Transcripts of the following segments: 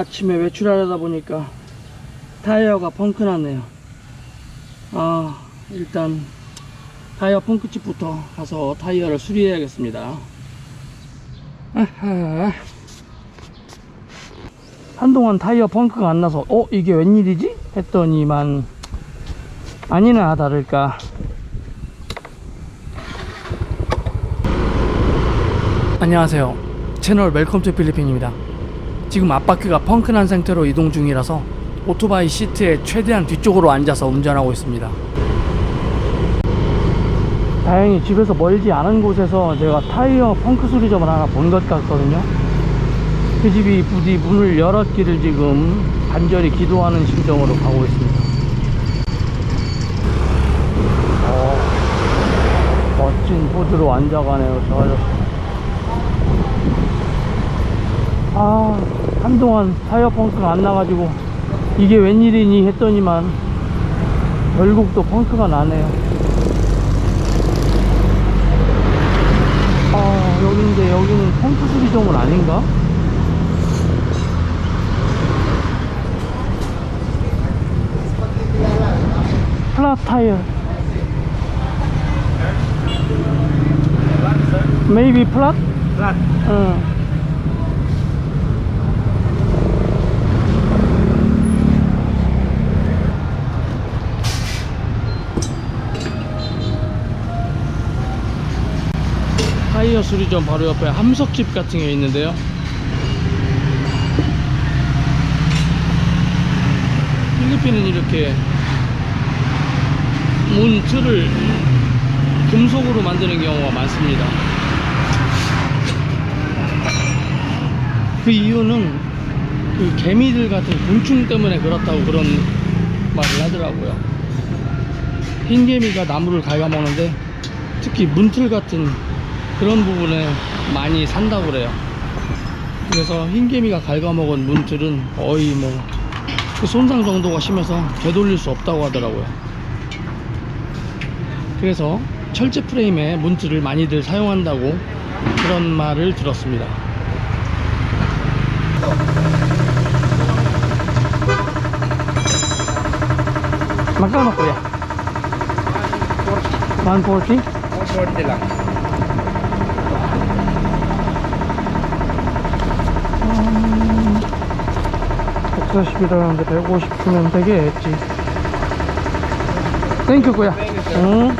아침에 외출하려다 보니까 타이어가 펑크 났네요. 아, 일단 타이어 펑크집부터 가서 타이어를 수리해야겠습니다. 한동안 타이어 펑크가 안 나서 어 이게 웬일이지? 했더니만 아니나 다를까 안녕하세요 채널 웰컴 투 필리핀입니다 지금 앞바퀴가 펑크난 상태로 이동 중이라서 오토바이 시트에 최대한 뒤쪽으로 앉아서 운전하고 있습니다. 다행히 집에서 멀지 않은 곳에서 제가 타이어 펑크 수리점을 하나 본 것 같거든요. 그 집이 부디 문을 열었기를 지금 간절히 기도하는 심정으로 가고 있습니다. 어, 멋진 포즈로 앉아가네요. 저 아저씨 아 한동안 타이어 펑크가 안 나가지고 이게 웬일이니 했더니만 결국 또 펑크가 나네요 아 여긴데 여기는 펑크 수리점은 아닌가? 플랫 타이어 Maybe flat? Flat. 응. 타이어 수리점 바로 옆에 함석집 같은 게 있는데요. 필리핀은 이렇게 문 틀을 금속으로 만드는 경우가 많습니다. 그 이유는 그 개미들 같은 곤충 때문에 그렇다고 그런 말을 하더라고요. 흰개미가 나무를 갉아먹는데 특히 문틀 같은 그런 부분에 많이 산다고 그래요. 그래서 흰개미가 갉아먹은 문틀은 거의 뭐 그 손상 정도가 심해서 되돌릴 수 없다고 하더라고요. 그래서 철제 프레임에 문틀을 많이들 사용한다고 그런 말을 들었습니다. Magkano kuya? 140? 140 lang. 140이라는데 150 주면 되겠지. 땡큐 kuya. 응.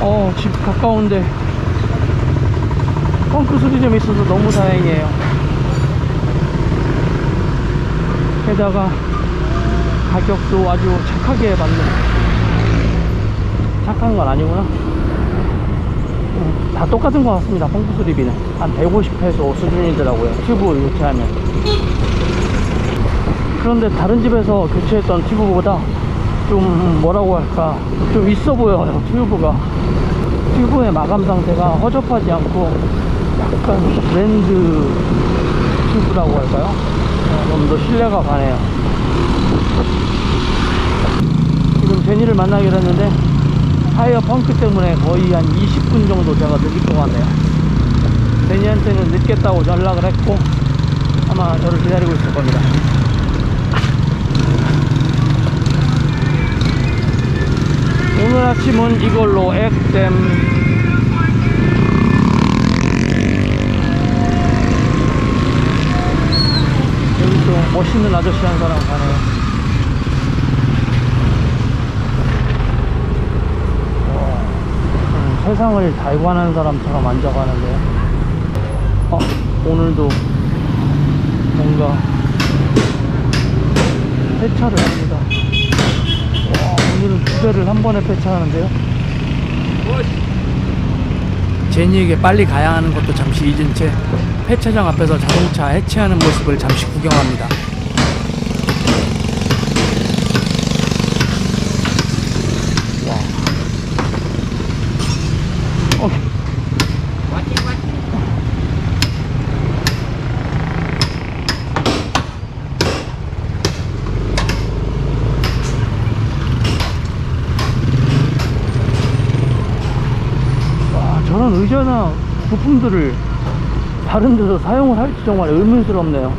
어, 집 가까운데 펑크 수리점이 있어서 너무 다행이에요. 게다가 가격도 아주 착하게 받는 착한 건 아니구나. 음, 다 똑같은 것 같습니다. 펑크 수리비는 한 150페소 수준이더라고요. 튜브 교체하면. 그런데 다른 집에서 교체했던 튜브보다 좀 뭐라고 할까 좀 있어 보여요 튜브가 튜브의 마감 상태가 허접하지 않고 약간 브랜드 튜브라고 할까요? 좀 더 신뢰가 가네요 지금 제니를 만나기로 했는데 타이어 펑크 때문에 거의 한 20분 정도 제가 늦을 것 같네요. 제니한테는 늦겠다고 연락을 했고 아마 저를 기다리고 있을 겁니다. 오늘 아침은 이걸로 액땜. 멋있는 아저씨 한 사람 가네요 와, 음, 세상을 달관한 사람처럼 앉아가는데요 어, 오늘도 뭔가 세차를 합니다 와, 오늘은 두 대를 한 번에 폐차하는데요. 제니에게 빨리 가야 하는 것도 잠시 잊은 채 폐차장 앞에서 자동차 해체하는 모습을 잠시 구경합니다. 의자나 부품들을 다른 데서 사용을 할지 정말 의문스럽네요.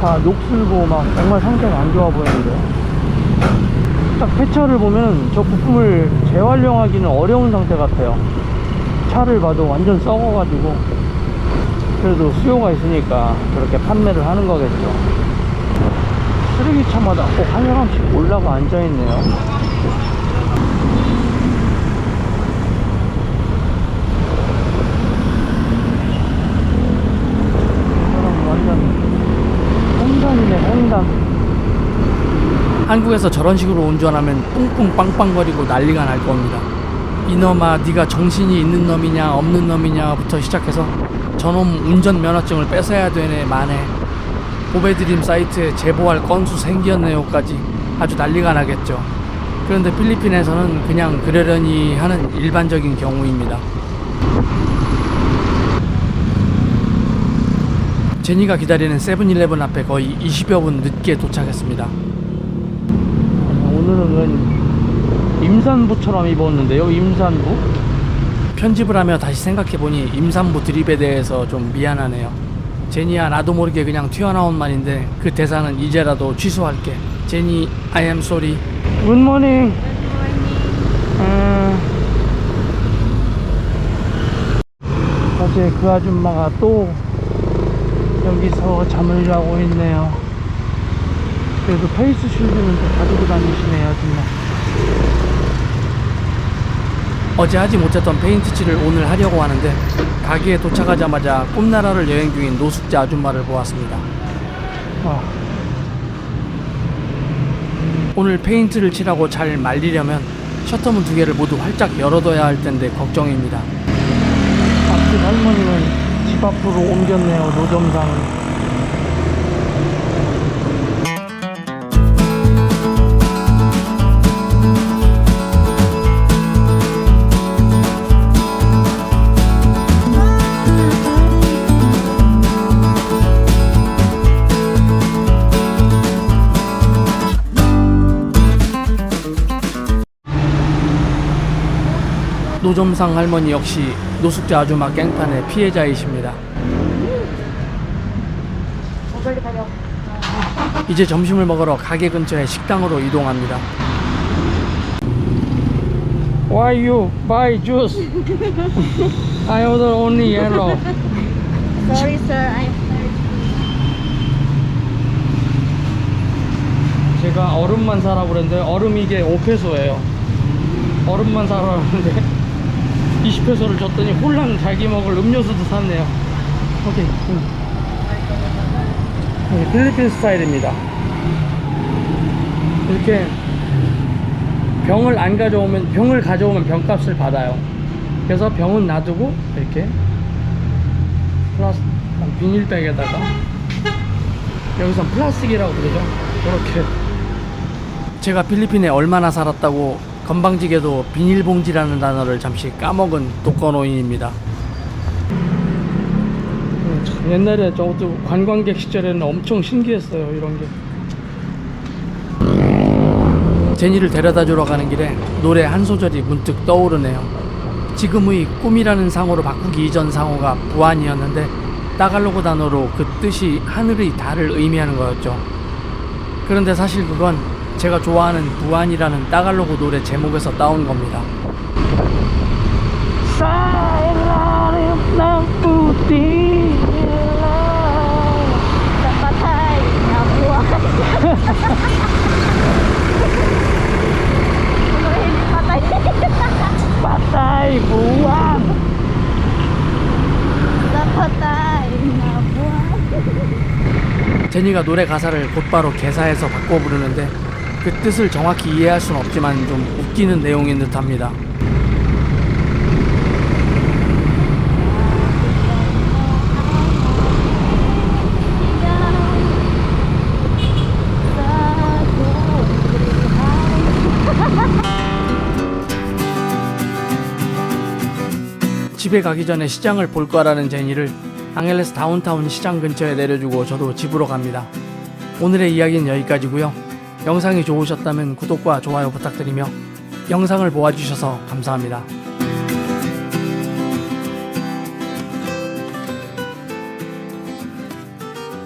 다 녹슬고 막 정말 상태가 안 좋아 보이는데. 딱 폐차를 보면 저 부품을 재활용하기는 어려운 상태 같아요. 차를 봐도 완전 썩어가지고. 그래도 수요가 있으니까 그렇게 판매를 하는 거겠죠. 쓰레기차마다 꼭 한 사람씩 올라가 앉아있네요. 사람 완전 홍단이네 홍단 한국에서 저런 식으로 운전하면 뿡뿡 빵빵거리고 난리가 날 겁니다. 이놈아 네가 정신이 있는 놈이냐 없는 놈이냐부터 시작해서 저놈 운전 면허증을 뺏어야 되네 마네. 보배드림 사이트에 제보할 건수 생겼네요까지 아주 난리가 나겠죠. 그런데 필리핀에서는 그냥 그러려니 하는 일반적인 경우입니다. 제니가 기다리는 세븐일레븐 앞에 거의 20여 분 늦게 도착했습니다. 오늘은 임산부처럼 입었는데요, 임산부? 편집을 하며 다시 생각해보니 임산부 드립에 대해서 좀 미안하네요. 제니야, 나도 모르게 그냥 튀어나온 말인데 그 대사는 이제라도 취소할게. 제니, I am sorry. Good morning. 음, 어제 그 아줌마가 또 여기서 잠을 자고 있네요. 그래도 페이스 쉴드는 또 가지고 다니시네요, 정말. 어제 하지 못했던 페인트 칠을 오늘 하려고 하는데 가게에 도착하자마자 꿈나라를 여행 중인 노숙자 아줌마를 보았습니다. 와. 오늘 페인트를 칠하고 잘 말리려면 셔터문 두 개를 모두 활짝 열어둬야 할 텐데 걱정입니다. 앞집 할머니는 집 앞으로 옮겼네요, 노점상을. 노점상 할머니 역시 노숙자 아줌마 깽판의 피해자이십니다. 이제 점심을 먹으러 가게 근처의 식당으로 이동합니다. Why you buy juice? I order only yellow. Sorry, sir. I'm 제가 얼음만 사라고 그랬는데 얼음 이게 5페소예요. 얼음만 사라고 그랬는데 20페소를 줬더니 홀랑 자기 먹을 음료수도 샀네요. 오케이. 응. 네, 필리핀 스타일입니다. 이렇게 병을 안 가져오면 병을 가져오면 병값을 받아요. 그래서 병은 놔두고 이렇게 플라스 비닐백에다가 여기선 플라스틱이라고 그러죠. 이렇게 제가 필리핀에 얼마나 살았다고 건방지게도 비닐봉지라는 단어를 잠시 까먹은 독거노인입니다. 옛날에 저것도 관광객 시절에는 엄청 신기했어요 이런 게. 제니를 데려다 주러 가는 길에 노래 한 소절이 문득 떠오르네요. 지금의 꿈이라는 상호로 바꾸기 이전 상호가 부안이었는데 따갈로그 단어로 그 뜻이 하늘의 달을 의미하는 거였죠. 그런데 사실 그건 제가 좋아하는 부안이라는 따갈로그 노래 제목에서 따온 겁니다. 제니가 노래 가사를 곧바로 개사해서 바꿔 부르는데 그 뜻을 정확히 이해할 수는 없지만 좀 웃기는 내용인 듯합니다. 집에 가기 전에 시장을 볼 거라는 제니를 앙헬레스 다운타운 시장 근처에 내려주고 저도 집으로 갑니다. 오늘의 이야기는 여기까지고요. 영상이 좋으셨다면 구독과 좋아요 부탁드리며 영상을 보아주셔서 감사합니다.